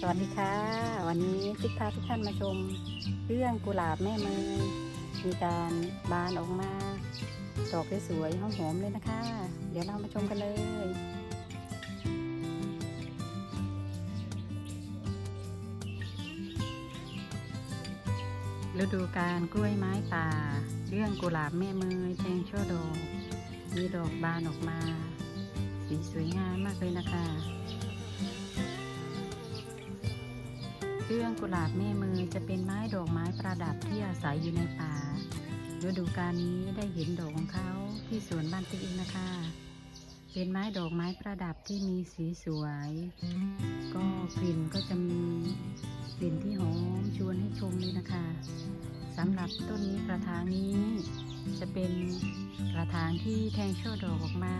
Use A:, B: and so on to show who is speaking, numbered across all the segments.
A: สวัสดีค่ะ วันนี้ติ๊กพาทุกท่านมาชมเรื่องกุหลาบแม่เมยมีการบานออกมาดอกสวยๆหอมๆเลยนะคะ เดี๋ยวเรามาชมกันเลยฤดูการกล้วยไม้ป่า เรื่องกุหลาบแม่เมยแทงช่อดอกมีดอกบานออกมา สีสวยงามมากเลยนะคะ เรื่องกุหลาบแม่มือจะเป็นไม้ดอกไม้ประดับที่อาศัยอยู่ในป่าฤดูกาลนี้ได้เห็นดอกของเขาที่สวนบ้านติ๊กเองนะคะ เป็นไม้ดอกไม้ประดับที่มีสีสวย ก็กลิ่นก็จะมีกลิ่นที่หอมชวนให้ชมเลยนะคะสำหรับต้นนี้กระถางนี้ จะเป็นกระถางที่แทงช่อดอกออกมา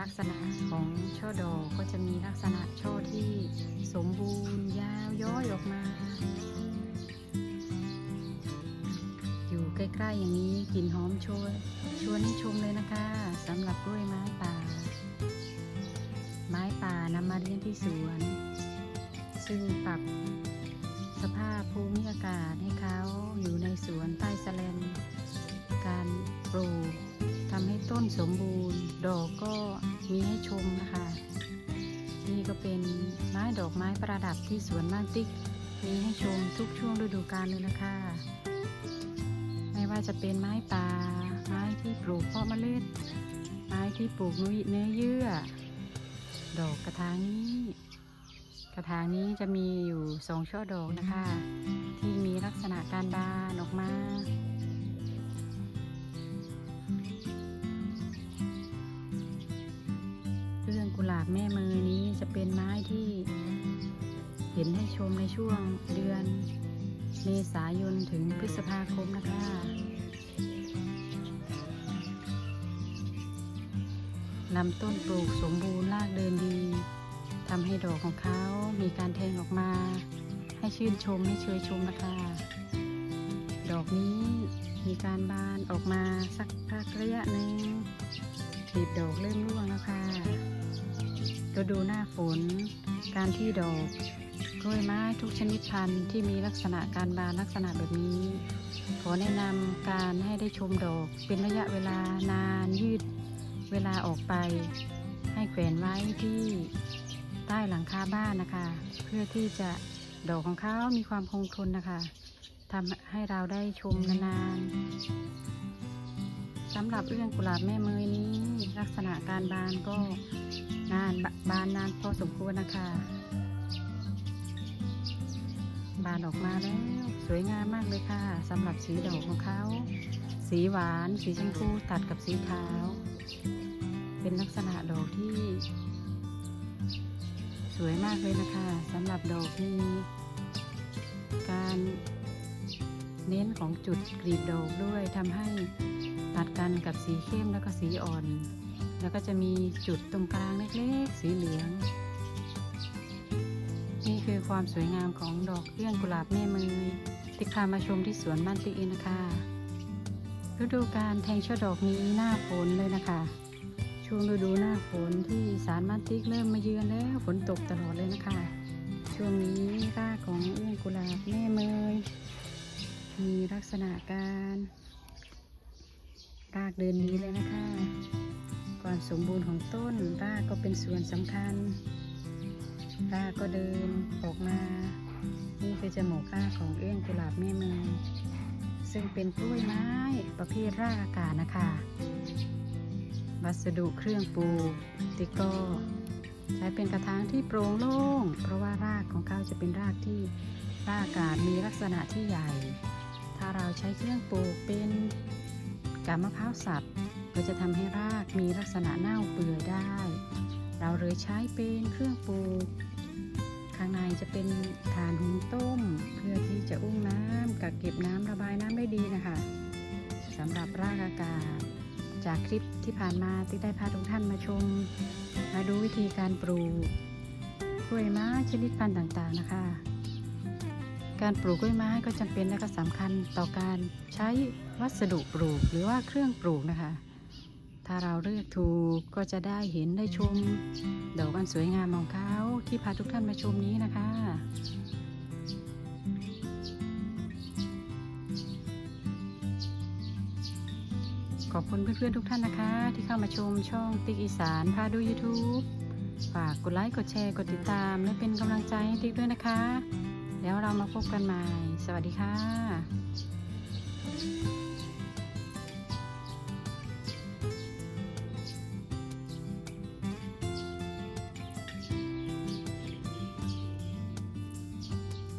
A: ลักษณะของช่อดอกก็จะมีลักษณะช่อที่สมบูรณ์ยาวย้อยออกมา อยู่ใกล้ๆอย่างนี้กลิ่นหอมชวนชวนให้ชมเลยนะคะสำหรับกล้วยไม้ป่า ไม้ป่านำมาเลี้ยงที่สวน ซึ่งปรับสภาพภูมิอากาศให้เขาอยู่ในสวนใต้สแลนการปลูกทำให้ต้นสมบูรณ์ ดอกก็ มีให้ชมนะคะ นี่ก็เป็นไม้ดอกไม้ประดับที่สวนบ้านติ๊ก มีให้ชมทุกช่วงฤดูกาลเลยนะคะ ไม่ว่าจะเป็นไม้ป่าไม้ที่ปลูกเพาะเมล็ด ไม้ที่ปลูกเนื้อเยื่อ ดอกกระถางนี้ กระถางนี้จะมีอยู่สองช่อดอกนะคะ ที่มีลักษณะการบานออกมา แม่มือนี้จะเป็นไม้ที่เห็นให้ชมในช่วงเดือนเมษายนถึงพฤษภาคมนะคะลำต้นปลูกสมบูรณ์รากเดินดีทำให้ดอกของเขามีการแทงออกมา ให้ชื่นชมให้เชยชมนะคะ ดอกนี้มีการบานออกมาสักพักระยะหนึ่งกลีบดอกเริ่มร่วงแล้วค่ะ ฤดูหน้าฝน การที่ดอกกล้วยไม้ทุกชนิดพันธุ์ที่มีลักษณะการบานลักษณะแบบนี้ ขอแนะนำการให้ได้ชมดอกเป็นระยะเวลานานยืดเวลาออกไป ให้แขวนไว้ที่ใต้หลังคาบ้านนะคะ เพื่อที่จะดอกของเขามีความคงทนนะคะทำให้เราได้ชมนานๆสำหรับเรื่องกุหลาบแม่เมยนี้ ลักษณะการบานก็ นานบานนานพอสมควรนะคะ บานออกมาแล้ว สวยงามมากเลยค่ะสำหรับสีดอกของเขา สีหวาน สีชมพูตัดกับสีขาว เป็นลักษณะดอกที่ สวยมากเลยนะคะสำหรับดอกมีการเน้นของจุดกลีบดอกด้วยทำให้ตัดกันกับสีเข้มแล้วก็สีอ่อน แล้วก็จะมีจุดตรงกลางเล็กๆ สีเหลือง นี่คือความสวยงามของดอกเอื้องกุหลาบแม่มือติพามาชมที่สวนบ้านติเองนะคะฤดูการแทงช่อดอกนี้หน้าฝนเลยนะคะช่วงฤดูหน้าฝนที่สารบ้านติ๊กเริ่มมาเยือนแล้วฝนตกตลอดเลยนะคะ ช่วงนี้รากของเอื้องกุหลาบแม่เมยมีลักษณะการรากเดินดีเลยนะคะ ความสมบูรณ์ของต้นรากก็เป็นส่วนสำคัญรากก็เดินออกมา นี่คือจมูกรากของเอื้องกุหลาบแม่เมืองซึ่งเป็นกล้วยไม้ประเภทรากอากาศนะคะ วัสดุเครื่องปลูกติกก็ใช้เป็นกระถางที่โปร่งโล่ง เพราะว่ารากของเขาจะเป็นรากที่รากอากาศมีลักษณะที่ใหญ่ ถ้าเราใช้เครื่องปลูกเป็นกาบมะพร้าวสับก็จะทำให้ราก มีลักษณะเน่าเปื่อยได้ เราเลยใช้เป็นเครื่องปลูก ข้างในจะเป็นฐานหุงต้ม เพื่อที่จะอุ้มน้ำกักเก็บน้ำระบายน้ำได้ดีนะคะสำหรับรากอากาศ จากคลิปที่ผ่านมาที่ได้พาทุกท่านมาชม มาดูวิธีการปลูกกล้วยไม้ชนิดพันธุ์ต่างๆนะคะการปลูกกล้วยไม้ก็จำเป็นและก็สำคัญต่อการใช้วัสดุปลูกหรือว่าเครื่องปลูกนะคะ ถ้าเราเลือกถูกก็จะได้เห็นได้ชม ดอกอันสวยงามของเขาที่พาทุกท่านมาชมนี้นะคะขอบคุณเพื่อนๆทุกท่านนะคะ ที่เข้ามาชมช่องติ๊กอีสานพาดู YouTube ฝากกดไลค์ กดแชร์ กดติดตาม และเป็นกำลังใจให้ติ๊กด้วยนะคะ แล้วเรามาพบกันใหม่ สวัสดีค่ะ